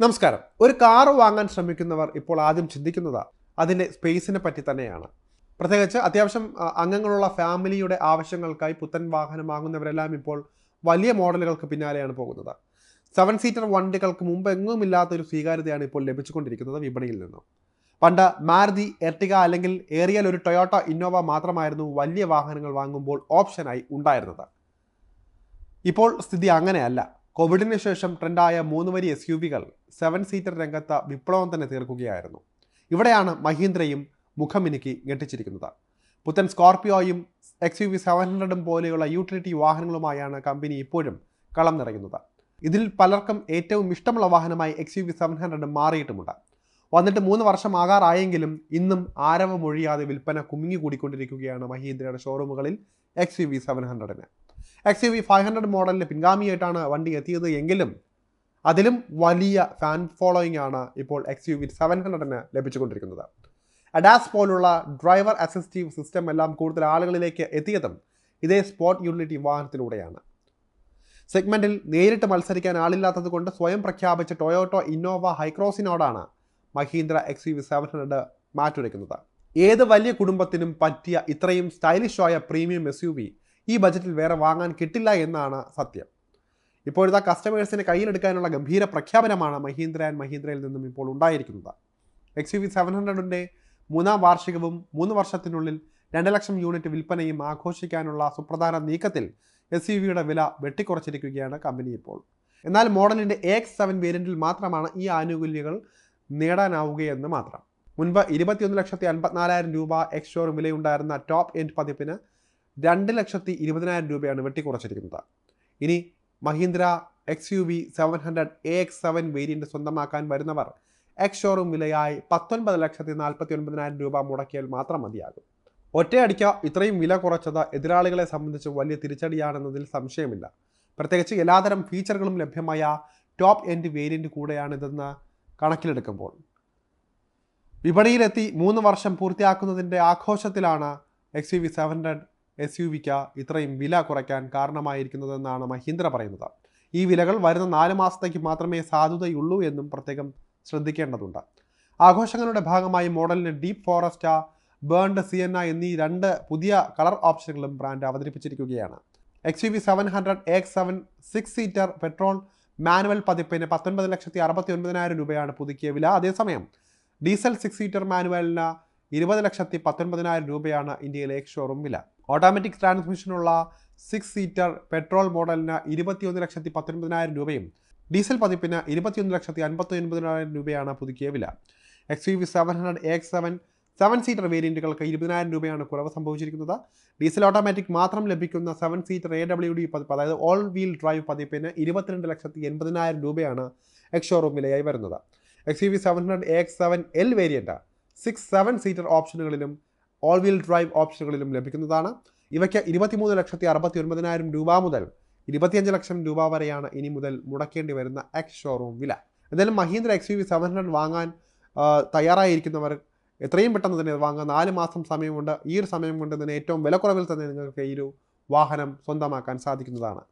നമസ്കാരം. ഒരു കാർ വാങ്ങാൻ ശ്രമിക്കുന്നവർ ഇപ്പോൾ ആദ്യം ചിന്തിക്കുന്നത് അതിന്റെ സ്പേസിനെ പറ്റി തന്നെയാണ്. പ്രത്യേകിച്ച് അത്യാവശ്യം അംഗങ്ങളുള്ള ഫാമിലിയുടെ ആവശ്യങ്ങൾക്കായി പുത്തൻ വാഹനം വാങ്ങുന്നവരെല്ലാം ഇപ്പോൾ വലിയ മോഡലുകൾക്ക് പിന്നാലെയാണ് പോകുന്നത്. സെവൻ സീറ്റർ വണ്ടികൾക്ക് മുമ്പ് എങ്ങുമില്ലാത്തൊരു സ്വീകാര്യതയാണ് ഇപ്പോൾ ലഭിച്ചുകൊണ്ടിരിക്കുന്നത് വിപണിയിൽ നിന്നും. പണ്ട് മാരുതി എർട്ടിക അല്ലെങ്കിൽ ഏറിയൽ ഒരു ടൊയോട്ട ഇന്നോവ മാത്രമായിരുന്നു വലിയ വാഹനങ്ങൾ വാങ്ങുമ്പോൾ ഓപ്ഷനായി ഉണ്ടായിരുന്നത്. ഇപ്പോൾ സ്ഥിതി അങ്ങനെയല്ല. കോവിഡിന് ശേഷം ട്രെൻഡായ മൂന്ന് വരി എസ് യു വികൾ സെവൻ സീറ്റർ രംഗത്ത് വിപ്ലവം തന്നെ തീർക്കുകയായിരുന്നു. ഇവിടെയാണ് മഹീന്ദ്രയും മുഖമിനുക്കി ഞെട്ടിച്ചിരിക്കുന്നത്. പുത്തൻ സ്കോർപിയോയും എക്സ് യു വി സെവൻ ഹൺഡ്രഡും പോലെയുള്ള യൂട്ടിലിറ്റി വാഹനങ്ങളുമായാണ് കമ്പനി ഇപ്പോഴും കളം നിറയുന്നത്. ഇതിൽ പലർക്കും ഏറ്റവും ഇഷ്ടമുള്ള വാഹനമായി X U V seven hundred മാറിയിട്ടുമുണ്ട്. വന്നിട്ട് മൂന്ന് വർഷം ആകാറായെങ്കിലും ഇന്നും ആരവമൊഴിയാതെ വിൽപ്പന കുമിഞ്ഞുകൂടിക്കൊണ്ടിരിക്കുകയാണ് മഹീന്ദ്രയുടെ ഷോറൂമുകളിൽ X U V seven ഹൺഡ്രഡിന് X U V five hundred മോഡലിന് പിൻഗാമിയായിട്ടാണ് വണ്ടി എത്തിയത് എങ്കിലും അതിലും വലിയ ഫാൻ ഫോളോയിങ് ആണ് ഇപ്പോൾ എക്സ് യു വി സെവൻ ഹൺഡ്രഡിന് ലഭിച്ചുകൊണ്ടിരിക്കുന്നത്. അഡാസ് പോലുള്ള ഡ്രൈവർ അസിസ്റ്റീവ് സിസ്റ്റം എല്ലാം കൂടുതൽ ആളുകളിലേക്ക് എത്തിയതും ഇതേ സ്പോട്ട് യൂട്ടിലിറ്റി വാഹനത്തിലൂടെയാണ്. സെഗ്മെന്റിൽ നേരിട്ട് മത്സരിക്കാൻ ആളില്ലാത്തത് കൊണ്ട് സ്വയം പ്രഖ്യാപിച്ച Toyota Innova ഹൈക്രോസിനോടാണ് Mahindra X U seven hundred മാറ്റുരയ്ക്കുന്നത്. ഏത് വലിയ കുടുംബത്തിനും പറ്റിയ ഇത്രയും സ്റ്റൈലിഷ് ആയ പ്രീമിയം എസ് യു വി ഈ ബജറ്റിൽ വേറെ വാങ്ങാൻ കിട്ടില്ല എന്നാണ് സത്യം. ഇപ്പോഴത്തെ കസ്റ്റമേഴ്സിനെ കയ്യിലെടുക്കാനുള്ള ഗംഭീര പ്രഖ്യാപനമാണ് മഹീന്ദ്ര ആൻഡ് മഹീന്ദ്രയിൽ നിന്നും ഇപ്പോൾ ഉണ്ടായിരിക്കുന്നത്. എക്സ് യു വി സെവൻ ഹൺഡ്രഡിന്റെ മൂന്നാം വാർഷികവും മൂന്ന് വർഷത്തിനുള്ളിൽ രണ്ട് ലക്ഷം യൂണിറ്റ് വിൽപ്പനയും ആഘോഷിക്കാനുള്ള സുപ്രധാന നീക്കത്തിൽ എസ് യു വിയുടെ വില വെട്ടിക്കുറച്ചിരിക്കുകയാണ് കമ്പനി ഇപ്പോൾ. എന്നാൽ മോഡലിന്റെ എക്സ് സെവൻ വേരിയന്റിൽ മാത്രമാണ് ഈ ആനുകൂല്യങ്ങൾ നേടാനാവുകയെന്ന് മാത്രം. മുൻപ് ഇരുപത്തിയൊന്ന് ലക്ഷത്തി അൻപത്തിനാലായിരം രൂപ എക്സ് ഷോറും വിലയുണ്ടായിരുന്ന ടോപ്പ് എൻഡ് പതിപ്പിന് രണ്ട് ലക്ഷത്തി ഇരുപതിനായിരം രൂപയാണ് വെട്ടിക്കുറച്ചിരിക്കുന്നത്. ഇനി Mahindra X U V seven hundred A X seven variant സ്വന്തമാക്കാൻ വരുന്നവർ എക്സ് ഷോറൂം വിലയായി പത്തൊൻപത് ലക്ഷത്തി നാൽപ്പത്തി ഒൻപതിനായിരം രൂപ മുടക്കിയാൽ മാത്രം മതിയാകും. ഒറ്റയടിക്ക ഇത്രയും വില കുറച്ചത് എതിരാളികളെ സംബന്ധിച്ച് വലിയ തിരിച്ചടിയാണെന്നതിൽ സംശയമില്ല. പ്രത്യേകിച്ച് എല്ലാതരം ഫീച്ചറുകളും ലഭ്യമായ ടോപ്പ് എൻഡ് വേരിയന്റ് കൂടെയാണിതെന്ന് കണക്കിലെടുക്കുമ്പോൾ. വിപണിയിലെത്തി മൂന്ന് വർഷം പൂർത്തിയാക്കുന്നതിന്റെ ആഘോഷത്തിലാണ് X U V seven hundred S U വിക്ക് ഇത്രയും വില കുറയ്ക്കാൻ കാരണമായിരിക്കുന്നതെന്നാണ് മഹീന്ദ്ര പറയുന്നത്. ഈ വിലകൾ വരുന്ന നാല് മാസത്തേക്ക് മാത്രമേ സാധുതയുള്ളൂ എന്നും പ്രത്യേകം ശ്രദ്ധിക്കേണ്ടതുണ്ട്. ആഘോഷങ്ങളുടെ ഭാഗമായി മോഡലിന് ഡീപ്പ് ഫോറസ്റ്റ ബേൺഡ് സിയന്ന എന്നീ രണ്ട് പുതിയ കളർ ഓപ്ഷനുകളും brand അവതരിപ്പിച്ചിരിക്കുകയാണ്. X U V seven hundred X seven six seater petrol manual പതിപ്പിന് പത്തൊൻപത് ലക്ഷത്തി അറുപത്തി ഒൻപതിനായിരം രൂപയാണ് പുതുക്കിയ വില. അതേസമയം ഡീസൽ സിക്സ് സീറ്റർ മാനുവലിന് ഇരുപത് ലക്ഷത്തി പത്തൊൻപതിനായിരം രൂപയാണ് ഇന്ത്യയിലെ ഷോറൂം വില. ഓട്ടോമാറ്റിക് ട്രാൻസ്മിഷനുള്ള സിക്സ് സീറ്റർ പെട്രോൾ മോഡലിന് ഇരുപത്തിയൊന്ന് ലക്ഷത്തി പത്തൊൻപതിനായിരം രൂപയും ഡീസൽ പതിപ്പിന് ഇരുപത്തിയൊന്ന് ലക്ഷത്തി അൻപത്തി ഒൻപതിനായിരം രൂപയാണ് പുതുക്കിയ വില. X U V seven hundred X seven seven seater വേരിയന്റുകൾക്ക് ഇരുപതിനായിരം രൂപയാണ് കുറവ് സംഭവിച്ചിരിക്കുന്നത്. ഡീസൽ ഓട്ടോമാറ്റിക് മാത്രം ലഭിക്കുന്ന seven seater A W D പതിപ്പ് അതായത് ഓൾ വീൽ ഡ്രൈവ് പതിപ്പിന് ഇരുപത്തിരണ്ട് ലക്ഷത്തി എൺപതിനായിരം രൂപയാണ് എക്സ് ഷോറൂം വിലയായി വരുന്നത്. X U V seven hundred X seven L variant six seven seater ഓപ്ഷനുകളിലും all wheel drive ഓപ്ഷനുകളിലും ലഭിക്കുന്നതാണ്. ഇവയ്ക്ക് ഇരുപത്തിമൂന്ന് ലക്ഷത്തി അറുപത്തി ഒൻപതിനായിരം രൂപ മുതൽ ഇരുപത്തിയഞ്ച് ലക്ഷം രൂപ വരെയാണ് ഇനി മുതൽ മുടക്കേണ്ടി വരുന്ന എക്സ് ഷോറൂം വില. എന്തായാലും Mahindra X U V seven hundred വാങ്ങാൻ തയ്യാറായിരിക്കുന്നവർ എത്രയും പെട്ടെന്ന് തന്നെ വാങ്ങുക. നാല് മാസം സമയമുണ്ട്. ഈ ഒരു സമയം കൊണ്ട് തന്നെ ഏറ്റവും വിലക്കുറവിൽ തന്നെ നിങ്ങൾക്ക് ഈ ഒരു വാഹനം സ്വന്തമാക്കാൻ സാധിക്കുന്നതാണ്.